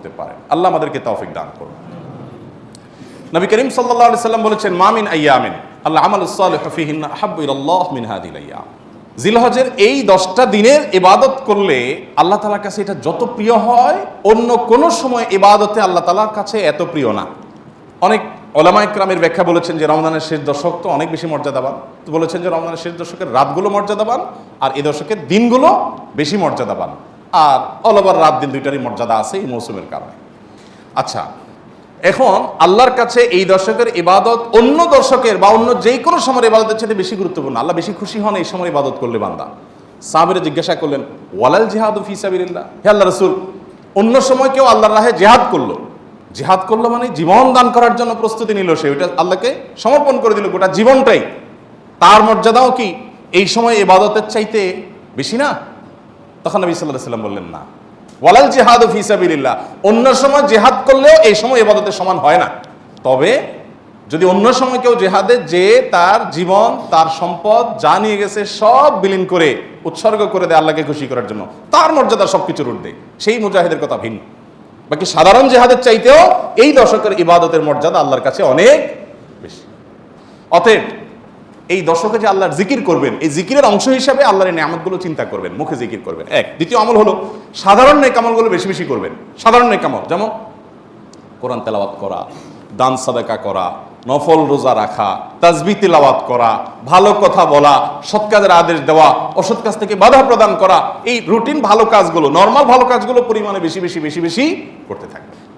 করতে পারেন। আল্লাহ আমাদেরকে তৌফিক দান করুন। নবী করিম আলাইহি সাল্লাম বলেছেন, মামিন আইয়ামিন, আল্লাহ আমাল সালিহ ফিহিন্না আহাব্বু ইলাল্লাহ মিন হাদিল আইয়াম। জিলহজের এই দশটা দিনের ইবাদত করলে আল্লাহ তালার কাছে এটা যত প্রিয় হয়, অন্য কোনো সময় ইবাদতে আল্লাহ তালার কাছে এত প্রিয় না। অনেক ওলামা ইকরামের ব্যাখ্যা বলেছেন যে রমজানের শেষ দশক তো অনেক বেশি মর্যাদাবান। তো বলেছেন যে রমজানের শেষ দশকের রাতগুলো মর্যাদাবান আর এই দশকের দিনগুলো বেশি মর্যাদাবান। আর অল ওভার রাত দিন দুইটারই মর্যাদা আছে এই মৌসুমের কারণে। আচ্ছা এখন আল্লাহর কাছে এই দর্শকের ইবাদত অন্য দর্শকের বা অন্য যে কোনো সময়ের ইবাদতের সাথে বেশি গুরুত্বপূর্ণ। আল্লাহ বেশি খুশি হন এই সময় ইবাদত করলে বান্দা। সাহাবিরা জিজ্ঞাসা করলেন, ওয়ালাল জিহাদ ফি সাবিলিল্লাহ? হে আল্লাহ রসুল, অন্য সময় কেউ আল্লাহর রাহে জেহাদ করল। জেহাদ করল মানে জীবন দান করার জন্য প্রস্তুতি নিল সে। ওইটা আল্লাহকে সমর্পণ করে দিল গোটা জীবনটাই। তার মর্যাদাও কি এই সময় ইবাদতের চাইতে বেশি না? তখন নবী সাল্লাহ সাল্লাম বললেন, না। ওয়ালাল জেহাদ ফিসাবিল্লাহ অন্য সময় জেহাদ করলেও এই সময় এবাদতের সমান হয় না। তবে যদি অন্য সময় কেউ জেহাদে যে তার জীবন, তার সম্পদ যা নিয়ে গেছে সব বিলীন করে, উৎসর্গ করে দেয় আল্লাহকে খুশি করার জন্য, তার মর্যাদা সব কিছুর ঊর্ধ্বে। সেই মুজাহিদের কথা ভিন্ন। বাকি সাধারণ জেহাদের চাইতেও এই দশকের ইবাদতের মর্যাদা আল্লাহর কাছে অনেক বেশি। অতএব এই দশকে যে আল্লাহর জিকির করবেন, এই জিকিরের অংশ হিসাবে আল্লাহর নিয়ামতগুলো চিন্তা করবেন, মুখে জিকির করবেন। এক। দ্বিতীয় আমল হলো, সাধারণ নেকামলগুলো বেশি বেশি করবেন। সাধারণ নেকামল যেমন কোরআন তেলাওয়াত করা, দান সাদাকা করা, নফল রোজা রাখা, তাজবি তিলাওয়াত করা, ভালো কথা বলা, সৎ কাজের আদেশ দেওয়া, অসৎ কাজ থেকে বাধা প্রদান করা, এই রুটিন ভালো কাজগুলো, নর্মাল ভালো কাজগুলো পরিমাণে বেশি বেশি বেশি বেশি করতে থাকবে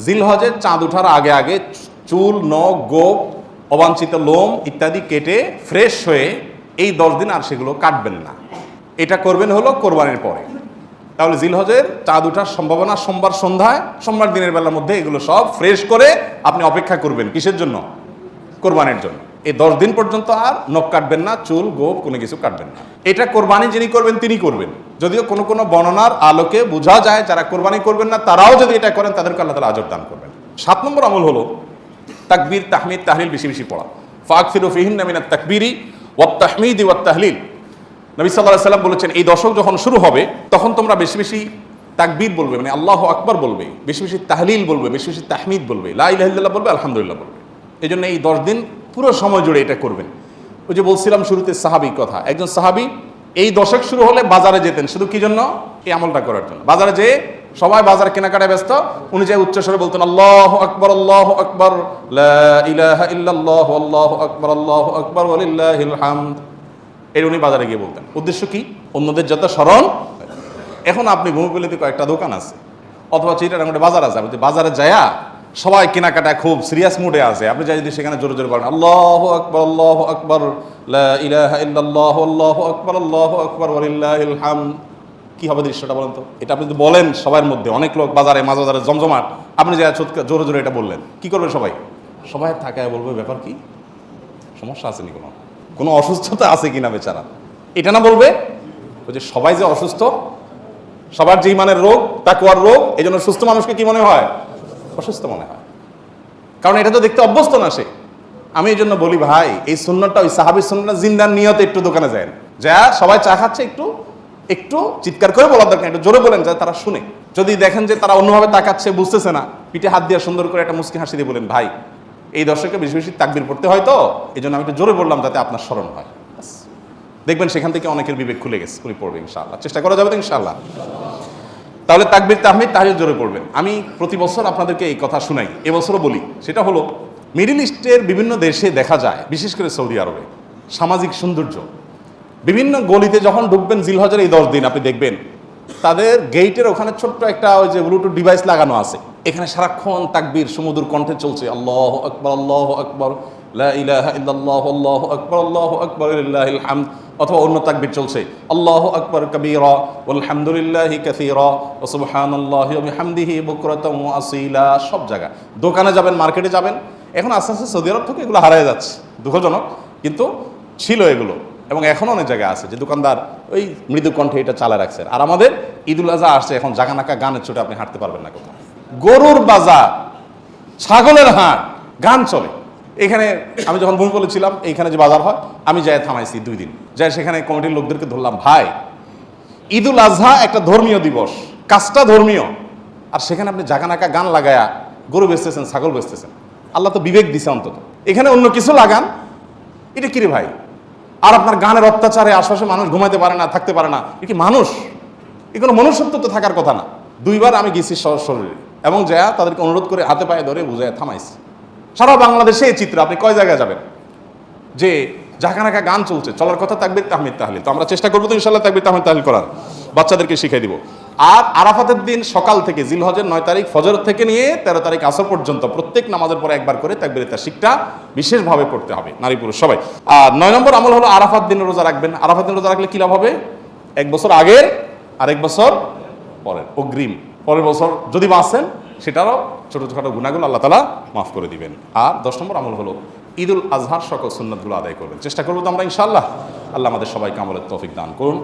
জিল হজের চাঁদ ওঠার আগে আগে চুল, নখ, গোপ, অবাঞ্ছিত লোম ইত্যাদি কেটে ফ্রেশ হয়ে এই দশ দিন আর সেগুলো কাটবেন না। এটা করবেন হলো কোরবানির পরে। তাহলে জিলহজের চাঁদ ওঠার সম্ভাবনা সোমবার সন্ধ্যায়, সোমবার দিনের বেলার মধ্যে এগুলো সব ফ্রেশ করে আপনি অপেক্ষা করবেন কিসের জন্য? কোরবানির জন্য। এই দশ দিন পর্যন্ত আর নখ কাটবেন না, চুল, গোপ, কোনো কিছু কাটবেন না। এটা কোরবানি যিনি করবেন তিনি করবেন। যদিও কোনো কোনো বর্ণনার আলোকে বোঝা যায়, যারা কোরবানি করবেন না, তারাও যদি এটা করেন, তাদেরকে আল্লাহ তালা আজর দান করবেন। সাত নম্বর আমল হলো তাকবীর, তাহমিদ, তাহলিল বেশি বেশি পড়া। ফাক ফিরু ফিহিন নামিনা তাকবীরি ওয়াত তাহমিদ ওয়াত তাহলিল। নবী সাল্লাহ সাল্লাম বলেছেন, এই দশক যখন শুরু হবে, তখন তোমরা বেশি বেশি তাকবীর বলবে মানে আল্লাহ আকবর বলবে, বেশি বেশি তাহলিল বলবে, বেশি বেশি তাহমিদ বলবে, লা ইলাহা বলবে, আলহামদুলিল্লাহ বলবে। এই জন্য এই দশ দিন পুরো সময় জুড়ে এটা করবেন। ওই যে বলছিলাম শুরুতে সাহাবি কথা, একজন সাহাবি এই দশক শুরু হলে বাজারে যেতেন, শুধু কি জন্য? এই আমলটা করার জন্য। বাজারে যেয়ে সবাই বাজার কেনাকাটায় ব্যস্ত, উনি যে উচ্চস্বরে বলতেন, আল্লাহ আকবর আল্লাহ আকবর আল্লাহ আকবর আল্লাহ আকবর এর উনি বাজারে গিয়ে বলতেন। উদ্দেশ্য কি? অন্যদের যত স্মরণ এখন আপনি ভূমিপল্লিতে কয়েকটা দোকান আছে, অথবা চিটারাঙ্গটে বাজার আছে, আপনি বাজারে যায়া সবাই কেনাকাটা খুব সিরিয়াস মুডে আছে। আপনি যাই যদি সেখানে জোরে জোরে বলেন, আল্লাহ আকবর আল্লাহ আকবর ইল্লাল্লাহ, আল্লাহ আকবর আল্লাহ আকবর হামদ। কি হবে দৃশ্যটা বলেন তো? এটা আপনি যদি বলেন সবার মধ্যে, অনেক লোক বাজারে মাঝ বাজারে জমজমাট, আপনি যা জোরে জোরে এটা বললেন, কি করবে সবাই? সবাই থাকায় বলবে, ব্যাপার কি? সমস্যা আছে নি কোনো? কোনো অসুস্থতা আছে কিনা বেচারা? এটা না বলবে? ওই যে সবাই যে অসুস্থ, সবার যে ইমানের রোগ তাকুয়ার রোগ এই জন্য সুস্থ মানুষকে কি মনে হয়? অসুস্থ মনে হয়। কারণ এটা তো দেখতে অভ্যস্ত না সে। আমি এই জন্য বলি, ভাই, এই সুন্নতটা, ওই সাহাবির সুন্নতটা জিন্দার নিয়তে একটু দোকানে যায় যা, সবাই চা খাচ্ছে, একটু একটু চিৎকার করে বলার দরকার একটু জোরে বলেন, যাতে তারা শুনে। যদি দেখেন যে তারা অন্যভাবে তাকাচ্ছে, বুঝতেছে না, পিঠে হাত দিয়ে সুন্দর করে একটা মুসকি হাসি দিয়ে বলেন, ভাই, এই দর্শকে বেশি বেশি তাকবির পড়তে হয় তো? এই জন্য আমি একটু জোরে বললাম যাতে আপনার স্মরণ হয়। দেখবেন সেখান থেকে অনেকের বিবেক খুলে গেছে উনি পড়বে, ইনশাআল্লাহ। চেষ্টা করা যাবে তো, ইনশাআল্লাহ। তাহলে তাকবির তাহমিদ তাহলে জোরে পড়বেন। আমি প্রতি বছর আপনাদেরকে এই কথা শুনাই এবছরও বলি। সেটা হলো, মিডিল ইস্টের বিভিন্ন দেশে দেখা যায়, বিশেষ করে সৌদি আরবে, সামাজিক সৌন্দর্য। বিভিন্ন গলিতে যখন ঢুকবেন জিলহজের এই দশ দিন, আপনি দেখবেন, তাদের গেইটের ওখানে ছোট্ট একটা ওই যে ব্লুটুথ ডিভাইস লাগানো আছে। এখানে সারাক্ষণ তাকবির সমুদ্র কণ্ঠে চলছে, আল্লাহ আকবর আল্লাহ আকবর। আল্লাহু অথবা অন্য তাকবীর চলছে। আল্লাহু সব জায়গা দোকানে যাবেন, মার্কেটে যাবেন, এখন আস্তে আস্তে সৌদি আরব থেকে এগুলো হারিয়ে যাচ্ছে, দুঃখজনক, কিন্তু ছিল এগুলো, এবং এখনও অনেক জায়গায় আছে, যে দোকানদার ওই মৃদু কণ্ঠে এটা চালা রাখছে। আর আমাদের ঈদুল আজহা আসছে, এখন জাগানাকা গানের চোটে আপনি হাঁটতে পারবেন না কোথাও। গরুর বাজার, ছাগলের হাট, গান চলে। এখানে আমি যখন ভূমি বলেছিলাম এইখানে যে বাজার হয়, আমি যাই থামাইছি দুই দিন। যাই সেখানে কমিটির লোকদেরকে ধরলাম, ভাই, ঈদুল আজহা একটা ধর্মীয় দিবস, কাজটা ধর্মীয়। আর সেখানে আপনি জাগানাকা গান লাগায়া, গরু বেচতেছেন, ছাগল বেচতেছেন। আল্লাহ তো বিবেক দিছে অন্তত। এখানে অন্য কিছু লাগান? এটা কিরে ভাই? আর আপনার গানের অত্যাচারে আশপাশে মানুষ ঘুমাইতে পারে না, থাকতে পারে না। এ কি মানুষ? এ কোনো মনুষ্যত্ব তো থাকার কথা না। দুইবার আমি গেছি শরীরে। এবং যা তাদেরকে অনুরোধ করে হাতে পায়ে ধরে বুঝায় থামাইছি। সারা বাংলাদেশে এই চিত্র আপনি কয় জায়গায় যাবেন? যে জাকানাকা গান চলছে, চলার কথা থাকবে তাহমিদ তাহলিল। তো আমরা চেষ্টা করব তো ইনশাল্লাহ থাকবে তাহমিদ তাহলিল করার। বাচ্চাদেরকে শিখিয়ে দিব। আর আরাফাতের দিন সকাল থেকে জিলহজের নয় তারিখ ফজর থেকে নিয়ে তেরো তারিখ আসর পর্যন্ত প্রত্যেক নামাজের পরে একবার করে তাকবির শিখটা বিশেষভাবে পড়তে হবে, নারী পুরুষ সবাই। আর নয় নম্বর আমল হলো আরাফাত দিন রোজা রাখবেন। আরাফাত দিন রোজা রাখলে কি লাভ হবে? এক বছর আগের আর এক বছর পরের। অগ্রিম। পরের বছর যদি বাঁচেন সেটারও ছোটো ছোটো গুণাগুলো আল্লাহ তালা মাফ করে দিবেন। আর দশ নম্বর আমল হলো, ঈদুল আজহার সকল সুন্নতগুলো আদায় করবেন। চেষ্টা করব তো আমরা ইনশাল্লাহ আল্লাহ আমাদের সবাইকে আমলের তফিক দান করুন।